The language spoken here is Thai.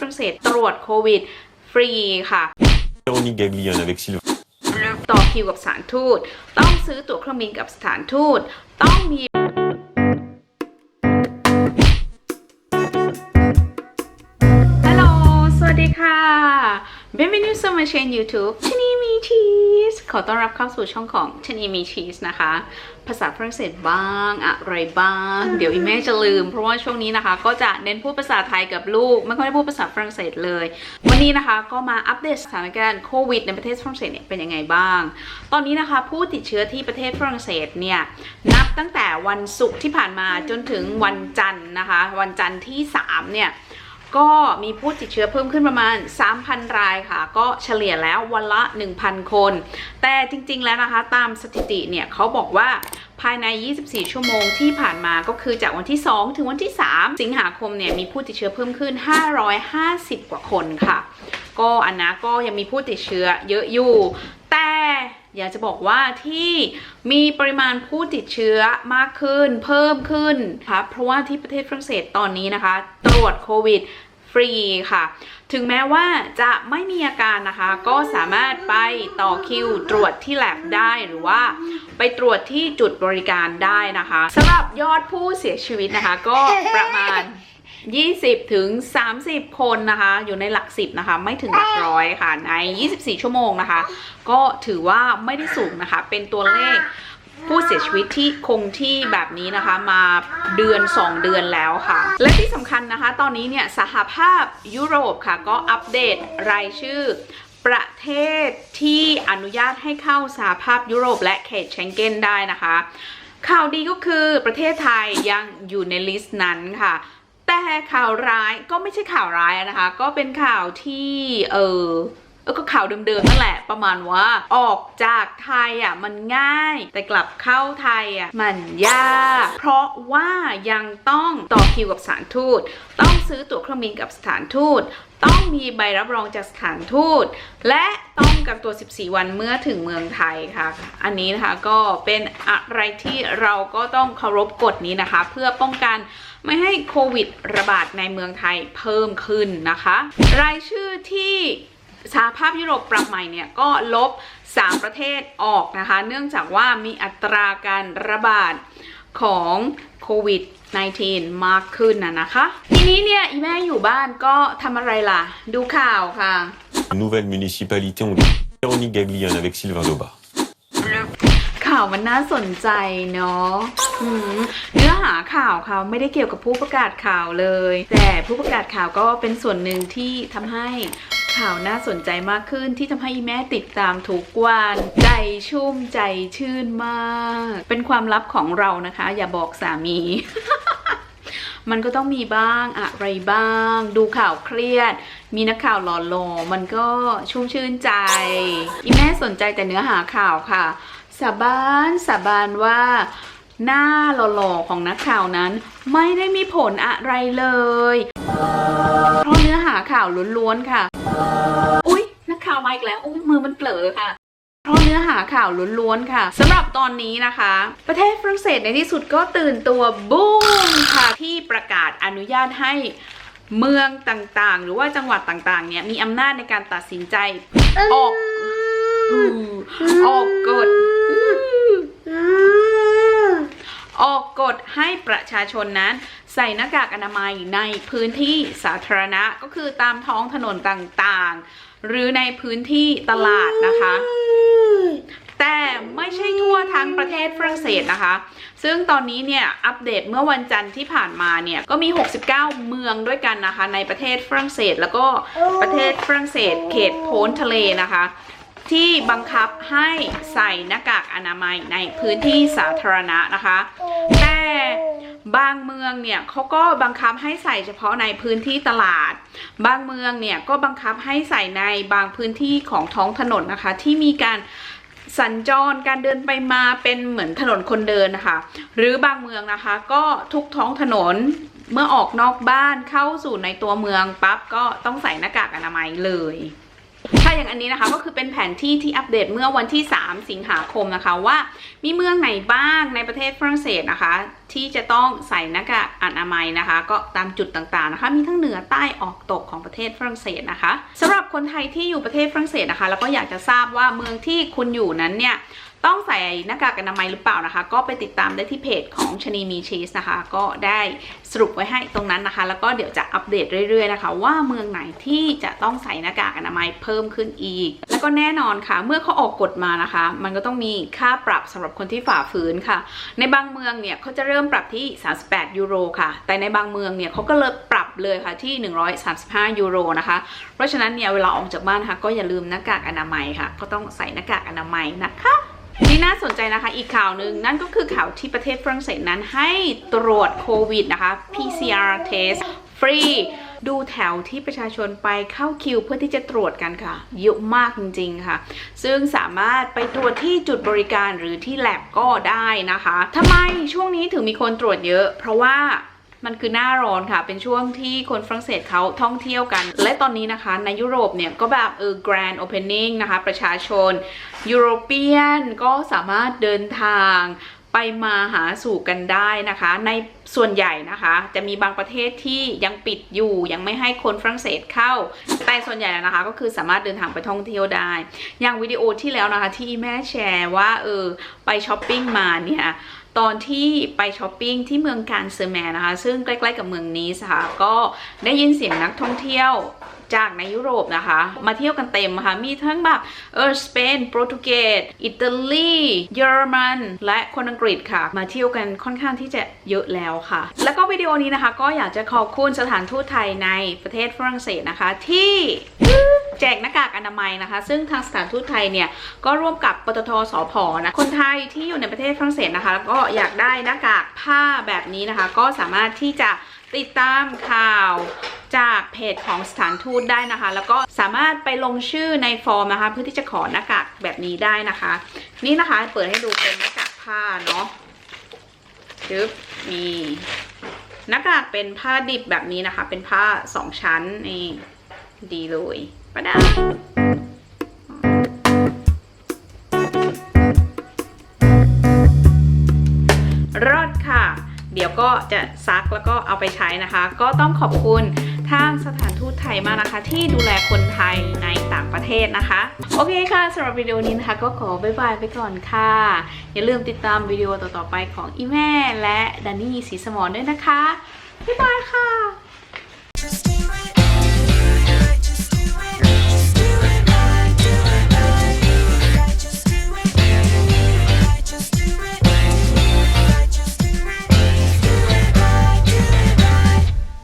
ฝรั่งเศสตรวจโควิด ฟรีค่ะ Véronique Gaglione avec Sylvain. ต่อคิวกับสถานทูต ต้องซื้อตั๋วเครื่องบินกับสถานทูต ต้องมี ฮัลโหล สวัสดีค่ะ Bienvenue sur ma chaîne YouTube ชนีมีชีส ขอต้อนรับเข้าสู่ช่องของชนีมีชีสนะคะ ภาษาฝรั่งเศสบ้างอะไรบ้าง เดี๋ยวอีแม่จะลืม เพราะว่าช่วงนี้นะคะ ก็จะเน้นพูดภาษาไทยกับลูก ไม่ค่อยได้พูดภาษาฝรั่งเศสเลย วันนี้นะคะก็มาอัปเดตสถานการณ์โควิดในประเทศฝรั่งเศสเนี่ยเป็นยังไงบ้าง ตอนนี้นะคะผู้ติดเชื้อที่ประเทศฝรั่งเศสเนี่ยนับตั้งแต่วันศุกร์ที่ผ่านมาจนถึงวันจันทร์นะคะ วันจันทร์ที่3เนี่ย ก็มีผู้ติดเชื้อเพิ่มขึ้นประมาณ 3,000 รายค่ะ ก็เฉลี่ยแล้ววันละ 1,000 คน แต่จริง ๆ แล้วนะคะตามสถิติเนี่ยเขาบอกว่าภายใน 24 ชั่วโมงที่ผ่านมาก็คือจากวันที่ 2 ถึงวันที่ 3 สิงหาคมเนี่ยมีผู้ติดเชื้อเพิ่มขึ้น 550 กว่าคนค่ะ ก็อันนะก็ยังมีผู้ติดเชื้อเยอะอยู่ อยากจะบอกว่าที่มีปริมาณผู้ติดเชื้อมากขึ้น เพิ่มขึ้นค่ะเพราะว่าที่ประเทศฝรั่งเศสตอนนี้นะคะ ตรวจโควิดฟรีค่ะ ถึงแม้ว่าจะไม่มีอาการนะคะ ก็สามารถไปต่อคิวตรวจที่แลบได้หรือว่าไปตรวจที่จุดบริการได้นะคะสำหรับยอดผู้เสียชีวิตนะคะ ก็ประมาณ 20ถึง30 คนนะคะ อยู่ในหลัก10นะคะ ไม่ถึงหลักร้อยค่ะใน 24 ชั่วโมงนะคะ ก็ถือว่าไม่ได้สูงนะคะ เป็นตัวเลขผู้เสียชีวิตที่คงที่แบบนี้นะคะมาเดือน 2 เดือนแล้วค่ะ และที่สำคัญนะคะ ตอนนี้เนี่ยสหภาพยุโรปค่ะ ก็อัปเดตรายชื่อประเทศที่อนุญาตให้เข้าสหภาพยุโรปและเขตเชงเก้นได้นะคะ ข่าวดีก็คือประเทศไทยยังอยู่ในลิสต์นั้นค่ะ แต่ข่าวร้ายก็ไม่ใช่ข่าวร้ายนะคะ ก็เป็นข่าวที่เออก็ข่าวเดิมๆนั่นแหละประมาณว่า ออกจากไทยอะมันง่าย แต่กลับเข้าไทยอะมันยาก เพราะว่ายังต้องต่อคิวกับสถานทูต ต้องซื้อตั๋วเครื่องบินกับสถานทูต ต้องมีใบรับรองจากสถานทูต และต้องกักตัว 14 วันเมื่อถึงเมืองไทยค่ะ อันนี้นะคะก็เป็นอะไรที่เราก็ต้องเคารพกฎนี้นะคะ เพื่อป้องกัน ไม่ให้โควิดระบาดในเมืองไทยเพิ่มขึ้นนะคะ รายชื่อที่สหภาพยุโรปปรับใหม่เนี่ยก็ลบ 3 ประเทศออกนะคะ เนื่องจากว่ามีอัตราการระบาดของโควิด 19 มากขึ้นนะนะคะ ทีนี้เนี่ยอีแม่อยู่บ้านก็ทำอะไรล่ะ ดูข่าวค่ะ Nouvelle municipalité on Véronique Gaglione avec Sylvain Dobar. ข่าวมันน่าสนใจเนาะเนื้อหาข่าวเขาไม่ได้เกี่ยวกับผู้ประกาศข่าวเลย แต่ผู้ประกาศข่าวก็เป็นส่วนหนึ่งที่ทำให้ข่าวน่าสนใจมากขึ้นที่ทำให้แม่ติดตามทุกวันใจชุ่มใจชื่นมาก เป็นความลับของเรานะคะ อย่าบอกสามีมันก็ต้องมีบ้างอะไรบ้าง ดูข่าวเครียด มีนักข่าวหล่อๆมันก็ชุ่มชื่นใจ อีแม่สนใจแต่เนื้อหาข่าวค่ะ สาบานสาบานว่าหน้าหล่อๆของนักข่าวนั้น ไม่ได้มีผลอะไรเลย เพราะเนื้อหาข่าวล้วนๆค่ะ อุ๊ยนักข่าวมาอีกแล้วอุ๊ยมือมันเปลอค่ะเพราะเนื้อหาข่าวล้วนๆค่ะสำหรับตอนนี้นะคะ ประเทศฝรั่งเศสในที่สุดก็ตื่นตัวบูมค่ะที่ประกาศอนุญาตให้เมืองต่างๆ หรือว่าจังหวัดต่างๆ เนี่ยมีอำนาจในการตัดสินใจ ออกอือออกกฎ ออกกฎให้ประชาชนนั้น ใส่หน้ากากอนามัยในพื้นที่สาธารณะก็คือตามท้องถนนต่างๆ หรือในพื้นที่ตลาดนะคะ แต่ไม่ใช่ทั่วทั้งประเทศฝรั่งเศสนะคะ ซึ่งตอนนี้เนี่ยอัปเดตเมื่อวันจันทร์ที่ผ่านมาเนี่ยก็มี 69 เมืองด้วยกันนะคะ ในประเทศฝรั่งเศสแล้วก็ประเทศฝรั่งเศสเขตโพ้นทะเลนะคะ ที่บังคับให้ใส่หน้ากากอนามัยในพื้นที่สาธารณะนะคะ แต่บางเมืองเนี่ยเขาก็บังคับให้ใส่เฉพาะในพื้นที่ตลาด บางเมืองเนี่ยก็บังคับให้ใส่ในบางพื้นที่ของท้องถนนนะคะ ที่มีการสัญจรการเดินไปมาเป็นเหมือนถนนคนเดินนะคะ หรือบางเมืองนะคะ ก็ทุกท้องถนนเมื่อออกนอกบ้านเข้าสู่ในตัวเมืองปั๊บก็ต้องใส่หน้ากากอนามัยเลย ถ้าอย่างอันนี้นะคะก็คือเป็นแผนที่ที่อัปเดตเมื่อวันที่ 3 สิงหาคมนะคะว่ามีเมืองไหนบ้างในประเทศฝรั่งเศสนะคะ ที่จะต้องใส่หน้ากากอนามัยนะคะ ก็ตามจุดต่างๆนะคะ มีทั้งเหนือใต้ออกตกของประเทศฝรั่งเศสนะคะสำหรับคนไทยที่อยู่ประเทศฝรั่งเศสนะคะ แล้วก็อยากจะทราบว่าเมืองที่คุณอยู่นั้นเนี่ยต้องใส่หน้ากากอนามัยหรือเปล่านะคะ ก็ไปติดตามได้ที่เพจของชนีมีชีสนะคะ ก็ได้สรุปไว้ให้ตรงนั้นนะคะ แล้วก็เดี๋ยวจะอัปเดตเรื่อยๆนะคะ ว่าเมืองไหนที่จะต้องใส่หน้ากากอนามัยเพิ่มขึ้นอีก แล้วก็แน่นอนค่ะ เมื่อเขาออกกฎมานะคะ มันก็ต้องมีค่าปรับสำหรับคนที่ฝ่าฝืนค่ะ ในบางเมืองเนี่ยเขาจะเริ่มริ่มปรับที่ 38 ยูโรค่ะ แต่ในบางเมืองเนี่ยเขาก็เลยปรับเลยค่ะที่ 135 ยูโรนะคะ เพราะฉะนั้นเนี่ยเวลาออกจากบ้านค่ะ ก็อย่าลืมหน้ากากอนามัยค่ะ ก็ต้องใส่หน้ากากอนามัยนะคะนี่น่าสนใจนะคะอีกข่าวหนึ่งนั่นก็คือข่าวที่ประเทศฝรั่งเศสนั้นให้ตรวจโควิดนะคะ PCR test ฟรี ดูแถวที่ประชาชนไปเข้าคิวเพื่อที่จะตรวจกันค่ะเยอะมากจริงๆค่ะ ซึ่งสามารถไปตรวจที่จุดบริการหรือที่แลบก็ได้นะคะทำไมช่วงนี้ถึงมีคนตรวจเยอะ เพราะว่ามันคือหน้าร้อนค่ะ เป็นช่วงที่คนฝรั่งเศสเขาท่องเที่ยวกัน และตอนนี้นะคะ ในยุโรปเนี่ยก็แบบเออ grand opening นะคะ ประชาชนยุโรเปียนก็สามารถเดินทาง ไปมาหาสู่กันได้นะคะ ในส่วนใหญ่นะคะ จะมีบางประเทศที่ยังปิดอยู่ยังไม่ให้คนฝรั่งเศสเข้า แต่ส่วนใหญ่แล้วนะคะ ก็คือสามารถเดินทางไปท่องเที่ยวได้ อย่างวิดีโอที่แล้วนะคะ ที่แม่แชร์ว่าเออไปช้อปปิ้งมาเนี่ยตอนที่ไปช้อปปิ้งที่เมืองการเซอร์แมนนะคะ ซึ่งใกล้ ๆ กับเมืองนีสค่ะก็ได้ยินเสียงนักท่องเที่ยว จากในยุโรปนะคะ มาเที่ยวกันเต็มค่ะ มีทั้งแบบเออสเปนโปรตุเกสอิตาลีเยอรมัน และคนอังกฤษค่ะ มาเที่ยวกันค่อนข้างที่จะเยอะแล้วค่ะ แล้วก็วิดีโอนี้นะคะ ก็อยากจะขอบคุณสถานทูตไทยในประเทศฝรั่งเศสนะคะ ที่แจกหน้ากากอนามัยนะคะ ซึ่งทางสถานทูตไทยเนี่ย ก็ร่วมกับปตทสพนะ คนไทยที่อยู่ในประเทศฝรั่งเศสนะคะก็อยากได้หน้ากากผ้าแบบนี้นะคะ ก็สามารถที่จะติดตามข่าว จากเพจของสถานทูตได้นะคะ แล้วก็สามารถไปลงชื่อในฟอร์มนะคะ เพื่อที่จะขอหน้ากากแบบนี้ได้นะคะ นี่นะคะเปิดให้ดูเป็นหน้ากากผ้าเนาะจึ๊บมีหน้ากากเป็นผ้าดิบแบบนี้นะคะ เป็นผ้าสองชั้นนี่ดีเลยประดารอดค่ะเดี๋ยวก็จะซักแล้วก็เอาไปใช้นะคะ ก็ต้องขอบคุณ ทางสถานทูตไทยมากนะคะ ที่ดูแลคนไทยในต่างประเทศนะคะ โอเคค่ะสำหรับวิดีโอนี้นะคะ ก็ขอบายบายไปก่อนค่ะ อย่าลืมติดตามวิดีโอต่อๆไปของอีแม่และดันนี่สีสมอนด้วยนะคะบ๊ายบายค่ะ